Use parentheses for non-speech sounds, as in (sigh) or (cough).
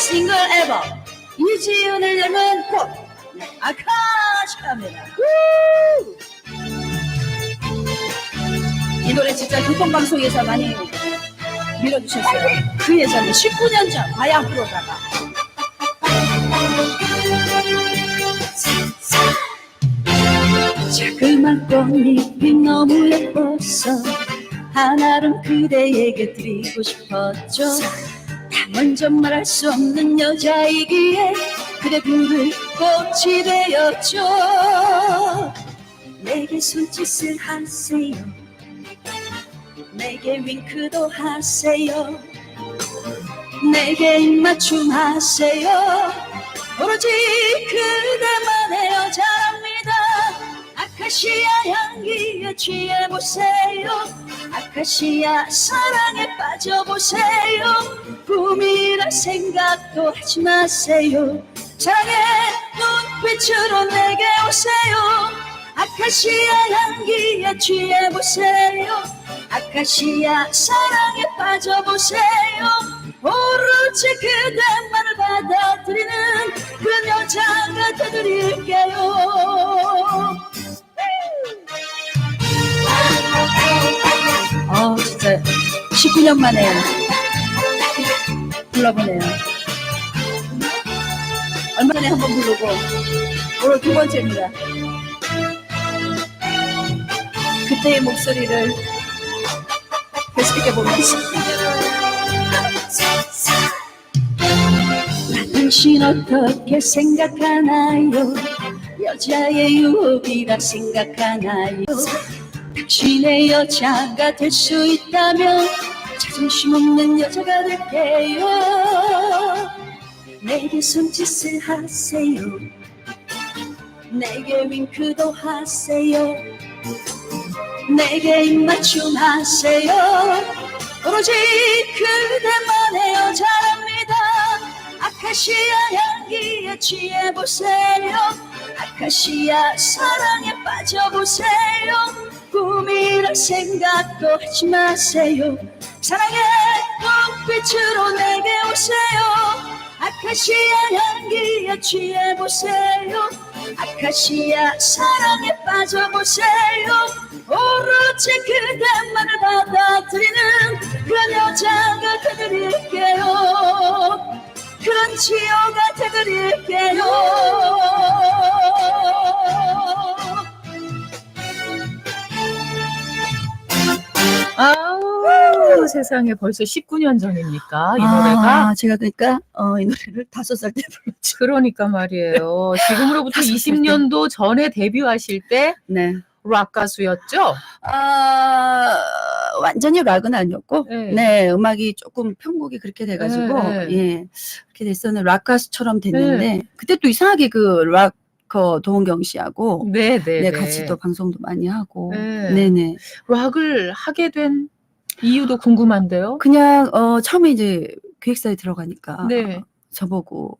싱글 앨범 이지은을 닮은 꽃 네, 아카시아입니다. 우! 이 노래 진짜 교통방송에서 많이 밀어주셨어요. 그 예전에 19년 전 바야 프로다가 자그만 꽃잎이 너무 예뻐서 하나름 그대에게 드리고 싶었죠 다 먼저 말할 수 없는 여자이기에 그대 부를 꽃이 되었죠. 내게 손짓을 하세요. 내게 윙크도 하세요. 내게 입맞춤 하세요. 오로지 그대만의 여자랍니다. 아카시아 향기에 취해보세요 아카시아 사랑에 빠져보세요. 꿈이랄 생각도 하지 마세요. 사랑의 눈빛으로 내게 오세요. 아카시아 향기에 취해보세요. 아카시아 사랑에 빠져보세요. 오로지 그대만을 받아들이는 그 여자가 되드릴게요 19년 만에 불러보네요. 얼마 전에 한번 부르고 오늘 두 번째입니다. 그때의 목소리를 되새겨 보면서 당신 어떻게 생각하나요? 여자의 유혹이라 생각하나요? 당신의 여자가 될 수 있다면 자존심 없는 여자가 될게요. 내게 손짓을 하세요. 내게 윙크도 하세요. 내게 입맞춤 하세요. 오로지 그대만의 여자랍니다. 아카시아 향기에 취해보세요. 아카시아 사랑에 빠져보세요 꿈이란 생각도 하지 마세요. 사랑의 눈빛으로 내게 오세요. 아카시아 향기에 취해보세요. 아카시아 사랑에 빠져보세요. 오로지 그대만을 받아들이는 그 여자가 되드릴게요. 그런 지효가 되드릴게요 세상에 벌써 19년 전입니까 이 노래가? 아, 제가 그러니까 어, 이 노래를 (laughs) 다섯 살 때 불렀죠. 그러니까 말이에요. 지금으로부터 다섯 살 때. 20년도 전에 데뷔하실 때 네. 락 가수였죠? 아, 완전히 락은 아니었고, 네. 네, 음악이 조금 편곡이 그렇게 돼가지고, 네, 네. 예, 그렇게 됐었는데, 락 가수처럼 됐는데, 그때 또 이상하게 그 락커 도원경 씨하고, 네, 네, 네, 같이 또 방송도 많이 하고, 네. 네, 네. 락을 하게 된 이유도 궁금한데요. 그냥, 어, 처음에 이제 기획사에 들어가니까, 네. 저보고,